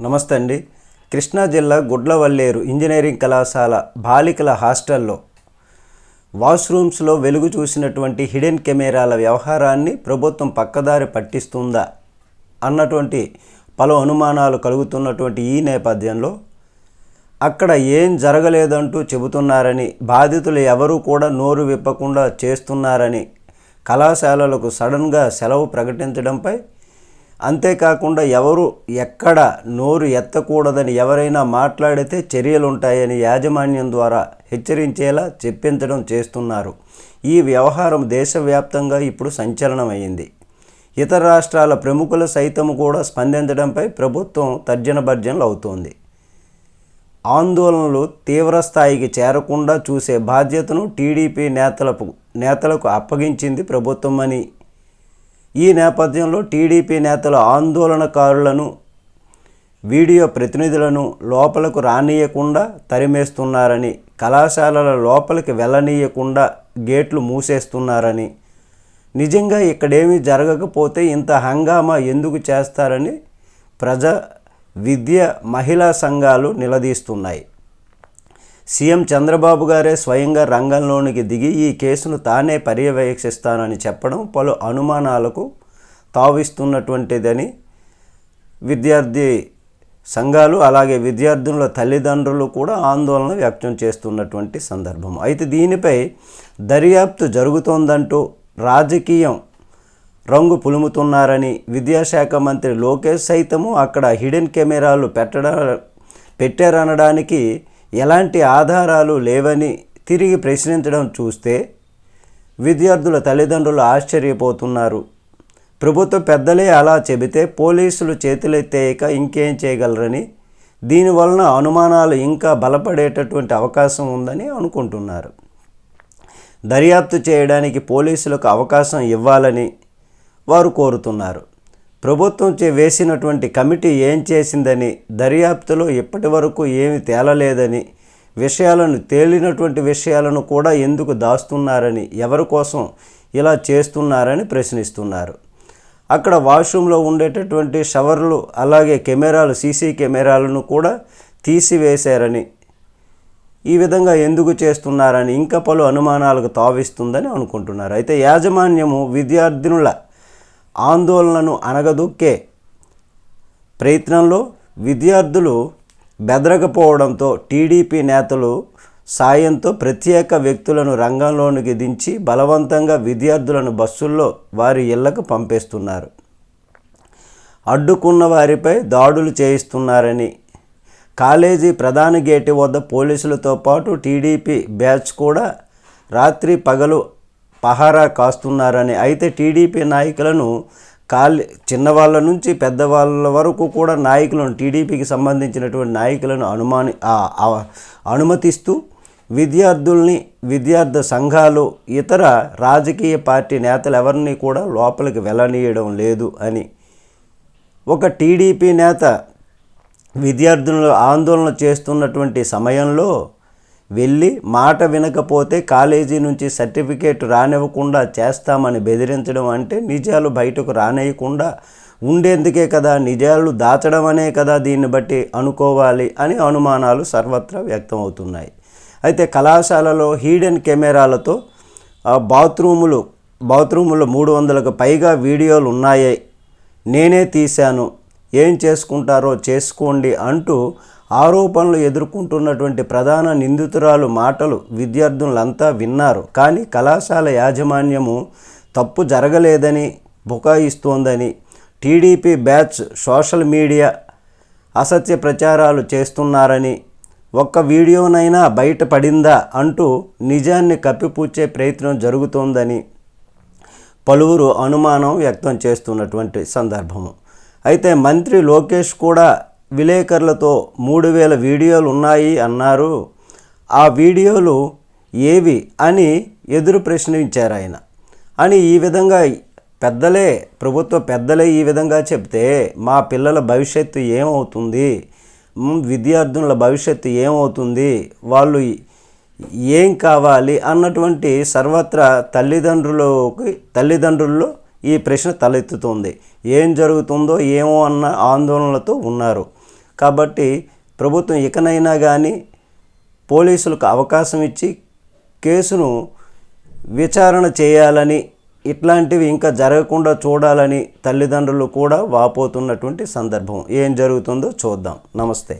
నమస్తే అండి. కృష్ణా జిల్లా గుడ్లవల్లేరు ఇంజనీరింగ్ కళాశాల బాలికల హాస్టల్లో వాష్రూమ్స్లో వెలుగు చూసినటువంటి హిడెన్ కెమెరాల వ్యవహారాన్ని ప్రభుత్వం పక్కదారి పట్టిస్తుందా అన్నటువంటి పలు అనుమానాలు కలుగుతున్నటువంటి ఈ నేపథ్యంలో అక్కడ ఏం జరగలేదంటూ చెబుతున్నారని బాధితులు ఎవరూ కూడా నోరు విప్పకుండా చేస్తున్నారని కళాశాలలకు సడన్గా సెలవు ప్రకటించడంపై అంతేకాకుండా ఎవరు ఎక్కడ నోరు ఎత్తకూడదని ఎవరైనా మాట్లాడితే చర్యలుంటాయని యాజమాన్యం ద్వారా హెచ్చరించేలా చెప్పించడం చేస్తున్నారు. ఈ వ్యవహారం దేశవ్యాప్తంగా ఇప్పుడు సంచలనమైంది ఇతర రాష్ట్రాల ప్రముఖులు సైతం కూడా స్పందించడంపై ప్రభుత్వం తర్జన భర్జనలు అవుతోంది. ఆందోళనలు తీవ్రస్థాయికి చేరకుండా చూసే బాధ్యతను టీడీపీ నేతలకు నేతలకు అప్పగించింది ప్రభుత్వం అని ఈ నేపథ్యంలో టీడీపీ నేతలు ఆందోళనకారులను వీడియో ప్రతినిధులను లోపలకు రానియకుండా తరిమేస్తున్నారని కళాశాలల లోపలికి వెళ్ళనీయకుండా గేట్లు మూసేస్తున్నారని నిజంగా ఇక్కడేమీ జరగకపోతే ఇంత హంగామా ఎందుకు చేస్తారని ప్రజా విద్య మహిళా సంఘాలు నిలదీస్తున్నాయి. సీఎం చంద్రబాబు గారే స్వయంగా రంగంలోనికి దిగి ఈ కేసును తానే పర్యవేక్షిస్తానని చెప్పడం పలు అనుమానాలకు తావిస్తున్నటువంటిదని విద్యార్థి సంఘాలు అలాగే విద్యార్థుల తల్లిదండ్రులు కూడా ఆందోళన వ్యక్తం చేస్తున్నటువంటి సందర్భం. అయితే దీనిపై దర్యాప్తు జరుగుతోందంటూ రాజకీయం రంగు పులుముతున్నారని విద్యాశాఖ మంత్రి లోకేష్ సైతము అక్కడ హిడెన్ కెమెరాలు పెట్టడా పెట్టారనడానికి ఎలాంటి ఆధారాలు లేవని తిరిగి ప్రశ్నించడం చూస్తే విద్యార్థుల తల్లిదండ్రులు ఆశ్చర్యపోతున్నారు. ప్రభుత్వ పెద్దలే అలా చెబితే పోలీసులు చేతులెత్తేయక ఇంకేం చేయగలరని దీనివలన అనుమానాలు ఇంకా బలపడేటటువంటి అవకాశం ఉందని అనుకుంటున్నారు. దర్యాప్తు చేయడానికి పోలీసులకు అవకాశం ఇవ్వాలని వారు కోరుతున్నారు. ప్రభుత్వం చే వేసినటువంటి కమిటీ ఏం చేసిందని దర్యాప్తులో ఇప్పటి వరకు ఏమి తేలలేదని విషయాలను తేలినటువంటి విషయాలను కూడా ఎందుకు దాస్తున్నారని ఎవరి కోసం ఇలా చేస్తున్నారని ప్రశ్నిస్తున్నారు. అక్కడ వాష్రూమ్లో ఉండేటటువంటి షవర్లు అలాగే కెమెరాలు సీసీ కెమెరాలను కూడా తీసివేశారని ఈ విధంగా ఎందుకు చేస్తున్నారని ఇంకా పలు అనుమానాలకు తావిస్తుందని అనుకుంటున్నారు. అయితే యాజమాన్యము విద్యార్థినుల ఆందోళనను అనగదొక్కే ప్రయత్నంలో విద్యార్థులు బెదరకపోవడంతో టీడీపీ నేతలు సాయంతో ప్రత్యేక వ్యక్తులను రంగంలోనికి దించి బలవంతంగా విద్యార్థులను బస్సుల్లో వారి ఇళ్ళకు పంపేస్తున్నారు. అడ్డుకున్న వారిపై దాడులు చేయిస్తున్నారని కాలేజీ ప్రధాన గేటు వద్ద పోలీసులతో పాటు టీడీపీ బ్యాచ్ కూడా రాత్రి పగలు పహారా కాస్తున్నారని. అయితే టీడీపీ నాయకులను కాలి చిన్నవాళ్ళ నుంచి పెద్దవాళ్ళ వరకు కూడా నాయకులను టీడీపీకి సంబంధించినటువంటి నాయకులను అనుమాని అనుమతిస్తూ విద్యార్థుల్ని విద్యార్థి సంఘాలు ఇతర రాజకీయ పార్టీ నేతలు ఎవరిని కూడా లోపలికి వెళ్ళనీయడం లేదు అని. ఒక టీడీపీ నేత విద్యార్థులు ఆందోళన చేస్తున్నటువంటి సమయంలో వెళ్ళి మాట వినకపోతే కాలేజీ నుంచి సర్టిఫికేట్ రానివ్వకుండా చేస్తామని బెదిరించడం అంటే నిజాలు బయటకు రానేయకుండా ఉండేందుకే కదా నిజాలు దాచడం అనే కదా దీన్ని బట్టి అనుకోవాలి అని అనుమానాలు సర్వత్రా వ్యక్తమవుతున్నాయి. అయితే కళాశాలలో హీడెన్ కెమెరాలతో బాత్రూములు బాత్రూములు బాత్రూములో మూడు వందలకు పైగా వీడియోలు ఉన్నాయి. నేనే తీశాను. ఏం చేసుకుంటారో చేసుకోండి అంటూ ఆరోపణలు ఎదుర్కొంటున్నటువంటి ప్రధాన నిందితురాలు మాటలు విద్యార్థులంతా విన్నారు. కానీ కళాశాల యాజమాన్యము తప్పు జరగలేదని బుకాయిస్తోందని టీడీపీ బ్యాచ్ సోషల్ మీడియా అసత్య ప్రచారాలు చేస్తున్నారని ఒక్క వీడియోనైనా బయటపడిందా అంటూ నిజాన్ని కప్పిపుచ్చే ప్రయత్నం జరుగుతోందని పలువురు అనుమానం వ్యక్తం చేస్తున్నటువంటి సందర్భము. అయితే మంత్రి లోకేష్ కూడా విలేకరులతో మూడు వేల వీడియోలు ఉన్నాయి అన్నారు. ఆ వీడియోలు ఏవి అని ఎదురు ప్రశ్నించారు ఆయన. అని ఈ విధంగా పెద్దలే ప్రభుత్వ పెద్దలే ఈ విధంగా చెప్తే మా పిల్లల భవిష్యత్తు ఏమవుతుంది? విద్యార్థుల భవిష్యత్తు ఏమవుతుంది? వాళ్ళు ఏం కావాలి? అన్నటువంటి సర్వత్రా తల్లిదండ్రులకి తల్లిదండ్రుల్లో ఈ ప్రశ్న తలెత్తుతుంది. ఏం జరుగుతుందో ఏమో అన్న ఆందోళనలతో ఉన్నారు. కాబట్టి ప్రభుత్వం ఇకనైనా కానీ పోలీసులకు అవకాశం ఇచ్చి కేసును విచారణ చేయాలని ఇట్లాంటివి ఇంకా జరగకుండా చూడాలని తల్లిదండ్రులు కూడా వాపోతున్నటువంటి సందర్భం ఏం జరుగుతుందో చూద్దాం. నమస్తే.